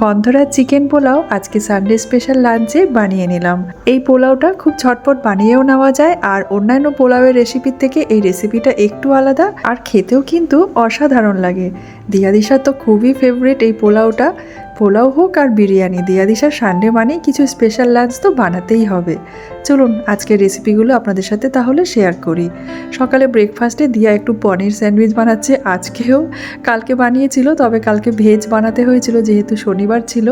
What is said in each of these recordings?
গন্ধরাজ chicken pulao আজকে Sunday special লাঞ্চে বানিয়ে নিলাম। এই পোলাওটা খুব ঝটপট বানিয়েও নেওয়া যায় আর অন্যান্য পোলাওয়ের রেসিপির থেকে এই রেসিপিটা একটু আলাদা আর খেতেও কিন্তু অসাধারণ লাগে। দিয়াদিশার তো খুবই ফেভারিট এই পোলাওটা। পোলাও হোক আর বিরিয়ানি দিয়াদিশার সানডে মানেই কিছু স্পেশাল লাঞ্চ তো বানাতেই হবে। চলুন, আজকের রেসিপিগুলো আপনাদের সাথে তাহলে শেয়ার করি। সকালে ব্রেকফাস্টে দিয়া একটু পনির স্যান্ডউইচ বানাচ্ছে আজকেও। কালকে বানিয়েছিল, তবে কালকে ভেজ বানাতে হয়েছিল যেহেতু শনিবার ছিল।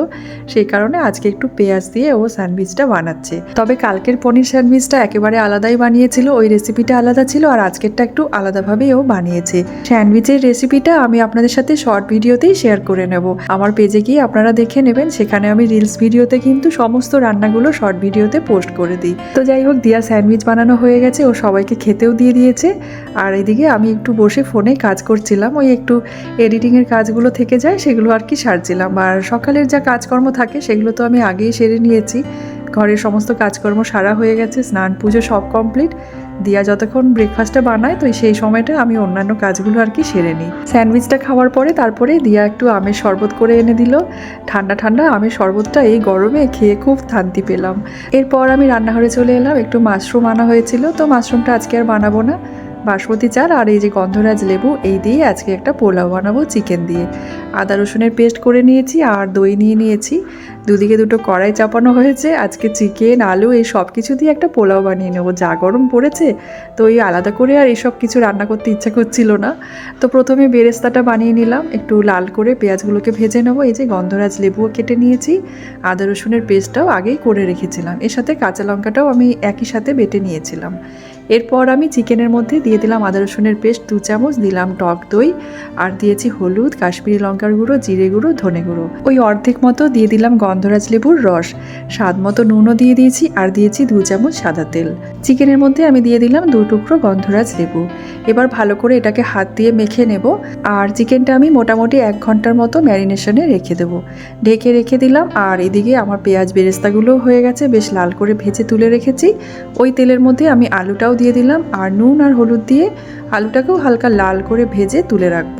সেই কারণে আজকে একটু পেঁয়াজ দিয়ে ও স্যান্ডউইচটা বানাচ্ছে। তবে কালকের পনির স্যান্ডউইচটা একেবারে আলাদাই বানিয়েছিল, ওই রেসিপিটা আলাদা ছিল আর আজকেরটা একটু আলাদাভাবেই ও বানিয়েছে। স্যান্ডউইচের রেসিপিটা আমি আপনাদের সাথে শর্ট ভিডিওতেই শেয়ার করে নেব। আমার পেজে গিয়ে আপনারা দেখে নেবেন, সেখানে আমি রিলস ভিডিওতে কিন্তু সমস্ত রান্নাগুলো শর্ট ভিডিওতে পোস্ট করে দিই। তো যাই হোক, দিয়া স্যান্ডউইচ বানানো হয়ে গেছে, ও সবাইকে খেতেও দিয়ে দিয়েছে। আর এদিকে আমি একটু বসে ফোনে কাজ করছিলাম, ওই একটু এডিটিংয়ের কাজগুলো থেকে যায়, সেগুলো আর কি সারছিলাম। আর সকালের যা কাজকর্ম থাকে, সেগুলো তো আমি আগেই সেরে নিয়েছি। ঘরের সমস্ত কাজকর্ম সারা হয়ে গেছে স্নান পুজো সব কমপ্লিট দিয়া যতক্ষণ ব্রেকফাস্টটা বানায়, তো সেই সময়টা আমি অন্যান্য কাজগুলো আর কি সেরে নিই। স্যান্ডউইচটা খাওয়ার পরে, তারপরে দিয়া একটু আমের শরবত করে এনে দিল। ঠান্ডা ঠান্ডা আমের শরবতটা এই গরমে খেয়ে খুব শান্তি পেলাম। এরপর আমি রান্নাঘরে চলে এলাম। একটু মাশরুম আনা হয়েছিল, তো মাশরুমটা আজকে আর বানাবো না। বাসমতি চাল আর এই যে গন্ধরাজ লেবু, এই দিয়ে আজকে একটা পোলাও বানাবো চিকেন দিয়ে। আদা রসুনের পেস্ট করে নিয়েছি আর দই নিয়ে নিয়েছি। দুদিকে দুটো কড়াই চাপানো হয়েছে। আজকে চিকেন, আলু, এই সব কিছু দিয়ে একটা পোলাও বানিয়ে নেব। যা গরম পড়েছে, তো এই আলাদা করে আর এসব কিছু রান্না করতে ইচ্ছা করছিল না। তো প্রথমে বেরেস্তাটা বানিয়ে নিলাম। একটু লাল করে পেঁয়াজগুলোকে ভেজে নেব। এই যে গন্ধরাজ লেবুও কেটে নিয়েছি। আদা রসুনের পেস্টটাও আগেই করে রেখেছিলাম। এর সাথে কাঁচা লঙ্কাটাও আমি একই সাথে বেটে নিয়েছিলাম। এরপর আমি চিকেনের মধ্যে দিয়ে দিলাম আদা রসুনের পেস্ট দু চামচ, দিলাম টক দই, আর দিয়েছি হলুদ, কাশ্মীরি লঙ্কার গুঁড়ো, জিরে গুঁড়ো, ধনে গুঁড়ো। ওই অর্ধেক মতো দিয়ে দিলাম গন্ধরাজ লেবুর রস। স্বাদ মতো নুনও দিয়ে দিয়েছি, আর দিয়েছি দু চামচ সাদা তেল। চিকেনের মধ্যে আমি দিয়ে দিলাম দু টুকরো গন্ধরাজ লেবু। এবার ভালো করে এটাকে হাত দিয়ে মেখে নেব, আর চিকেনটা আমি মোটামুটি এক ঘণ্টার মতো ম্যারিনেশনে রেখে দেবো। ঢেকে রেখে দিলাম, আর এদিকে আমার পেঁয়াজ বেরেস্তাগুলোও হয়ে গেছে, বেশ লাল করে ভেজে তুলে রেখেছি। ওই তেলের মধ্যে আমি আলুটাও দিয়ে দিলাম আর নুন আর হলুদ দিয়ে আলুটাকেও হালকা লাল করে ভেজে তুলে রাখব।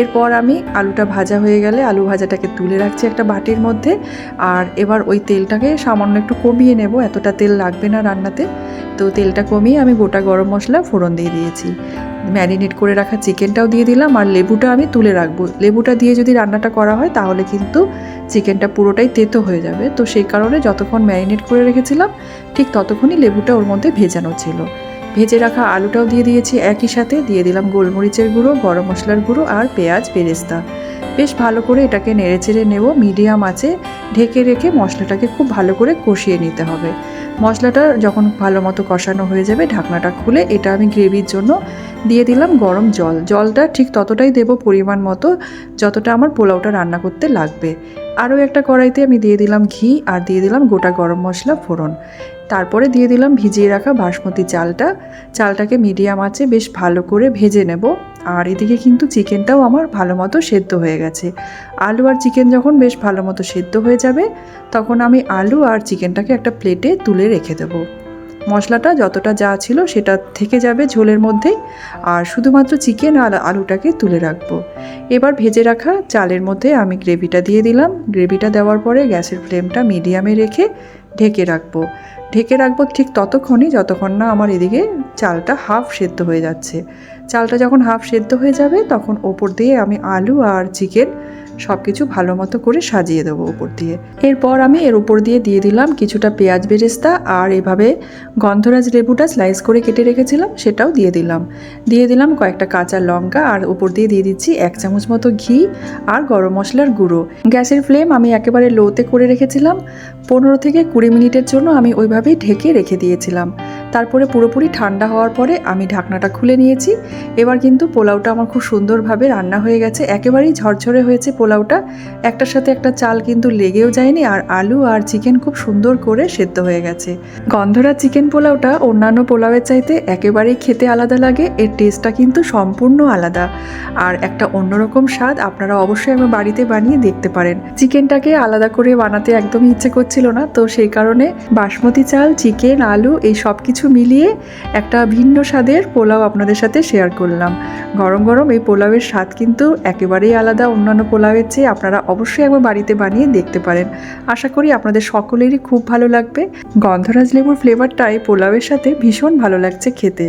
এরপর আমি আলুটা ভাজা হয়ে গেলে আলু ভাজাটাকে তুলে রাখছি একটা বাটির মধ্যে আর এবার ওই তেলটাকে সামান্য একটু কমিয়ে নেব, এতটা তেল লাগবে না রান্নাতে। তো তেলটা কমিয়ে আমি গোটা গরম মশলা ফোড়ন দিয়ে দিয়েছি। ম্যারিনেট করে রাখা চিকেনটাও দিয়ে দিলাম আর লেবুটা আমি তুলে রাখব। লেবুটা দিয়ে যদি রান্নাটা করা হয় তাহলে কিন্তু চিকেনটা পুরোটাই তেতো হয়ে যাবে। তো সেই কারণে যতক্ষণ ম্যারিনেট করে রেখেছিলাম, ঠিক ততক্ষণই লেবুটা ওর মধ্যে ভেজানো ছিল। ভেজে রাখা আলুটাও দিয়ে দিয়েছি একই সাথে। দিয়ে দিলাম গোলমরিচের গুঁড়ো, গরম মশলার গুঁড়ো আর পেঁয়াজ বেরেস্তা। বেশ ভালো করে এটাকে নেড়ে চেড়ে নেব। মিডিয়াম আঁচে ঢেকে রেখে মশলাটাকে খুব ভালো করে কষিয়ে নিতে হবে। মশলাটা যখন ভালো মতো কষানো হয়ে যাবে, ঢাকনাটা খুলে এটা আমি গ্রেভির জন্য দিয়ে দিলাম গরম জল। জলটা ঠিক ততটাই দেব পরিমাণ মতো যতটা আমার পোলাওটা রান্না করতে লাগবে। আরও একটা কড়াইতে আমি দিয়ে দিলাম ঘি আর দিয়ে দিলাম গোটা গরম মশলা ফোড়ন। তারপরে দিয়ে দিলাম ভিজিয়ে রাখা বাসমতি চালটা। চালটাকে মিডিয়াম আঁচে বেশ ভালো করে ভেজে নেব। আর এদিকে কিন্তু চিকেনটাও আমার ভালো মতো সেদ্ধ হয়ে গেছে। আলু আর চিকেন যখন বেশ ভালো মতো সেদ্ধ হয়ে যাবে, তখন আমি আলু আর চিকেনটাকে একটা প্লেটে তুলে রেখে দেবো। মশলাটা যতটা যা ছিল সেটা থেকে যাবে ঝোলের মধ্যেই আর শুধুমাত্র চিকেন আর আলুটাকে তুলে রাখব। এবার ভেজে রাখা চালের মধ্যে আমি গ্রেভিটা দিয়ে দিলাম। গ্রেভিটা দেওয়ার পরে গ্যাসের ফ্লেমটা মিডিয়ামে রেখে ঢেকে রাখব। ঢেকে রাখব ঠিক ততক্ষণই যতক্ষণ না আমার এদিকে চালটা হাফ সেদ্ধ হয়ে যাচ্ছে। চালটা যখন হাফ সেদ্ধ হয়ে যাবে তখন ওপর দিয়ে আমি আলু আর চিকেন সব কিছু ভালো মতো করে সাজিয়ে দেবো উপর দিয়ে। এরপর আমি এর উপর দিয়ে দিয়ে দিলাম কিছুটা পেঁয়াজ বেরেস্তা আর এভাবে গন্ধরাজ লেবুটা স্লাইস করে কেটে রেখেছিলাম, সেটাও দিয়ে দিলাম। দিয়ে দিলাম কয়েকটা কাঁচা লঙ্কা আর উপর দিয়ে দিয়ে দিচ্ছি এক চামচ মতো ঘি আর গরম মশলার গুঁড়ো। গ্যাসের ফ্লেম আমি একেবারে লোতে করে রেখেছিলাম। পনেরো থেকে কুড়ি মিনিটের জন্য আমি ওইভাবেই ঢেকে রেখে দিয়েছিলাম। তারপরে পুরোপুরি ঠান্ডা হওয়ার পরে আমি ঢাকনাটা খুলে নিয়েছি। এবার কিন্তু পোলাওটা আমার খুব সুন্দরভাবে রান্না হয়ে গেছে। একেবারেই ঝরঝরে হয়েছে পোলাওটা। একটার সাথে একটা চাল কিন্তু লেগেও যায়নি আর আলু আর চিকেন খুব সুন্দর করে সেদ্ধ হয়ে গেছে। গন্ধরা চিকেন পোলাওটা অন্যান্য পোলাওয়ের চাইতে একেবারেই খেতে আলাদা লাগে। এর টেস্টটা কিন্তু সম্পূর্ণ আলাদা। আর একটা অন্যরকম স্বাদ আপনারা অবশ্যই আমার বাড়িতে বানিয়ে দেখতে পারেন। চিকেনটাকে আলাদা করে বানাতে একদমই ইচ্ছে করছিল না। তো সেই কারণে বাসমতি চাল, চিকেন, আলু এই সব কিছু মিলিয়ে একটা ভিন্ন স্বাদের পোলাও আপনাদের সাথে শেয়ার করলাম। গরম গরম এই পোলাওয়ের স্বাদ কিন্তু একেবারেই আলাদা। অন্যান্য পোলাওয়ের চেয়ে আপনারা অবশ্যই একবার বাড়িতে বানিয়ে দেখতে পারেন। আশা করি আপনাদের সকলেরই খুব ভালো লাগবে। গন্ধরাজ লেবুর ফ্লেভারটা এই পোলাওয়ের সাথে ভীষণ ভালো লাগছে খেতে।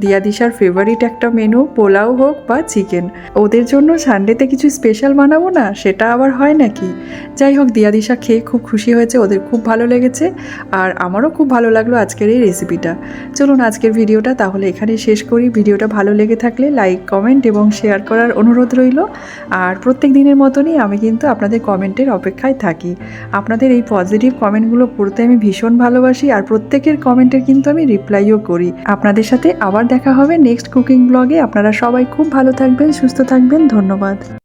দিয়া দিশার ফেভারিট একটা মেনু পোলাও হোক বা চিকেন। ওদের জন্য সানডেতে কিছু স্পেশাল বানাবো না? সেটা আবার হয় নাকি? যাই হোক দিয়া দিশা খেয়ে খুব খুশি হয়েছে। ওদের খুব ভালো লেগেছে আর আমারও খুব ভালো লাগল আজকের এই রেসিপিটা চলুন আজকের ভিডিওটা তাহলে এখানেই শেষ করি। ভিডিওটা ভালো লেগে থাকলে লাইক কমেন্ট এবং শেয়ার করার অনুরোধ রইল। আর প্রত্যেক দিনের মতনই আমি কিন্তু আপনাদের কমেন্টের অপেক্ষায় থাকি। আপনাদের এই পজিটিভ কমেন্টগুলো পড়তে আমি ভীষণ ভালোবাসি আর প্রত্যেকের কমেন্টের কিন্তু আমি রিপ্লাইও করি। আপনাদের সাথে আবার দেখা হবে নেক্সট কুকিং ব্লগে আপনারা সবাই খুব ভালো থাকবেন, সুস্থ থাকবেন। ধন্যবাদ।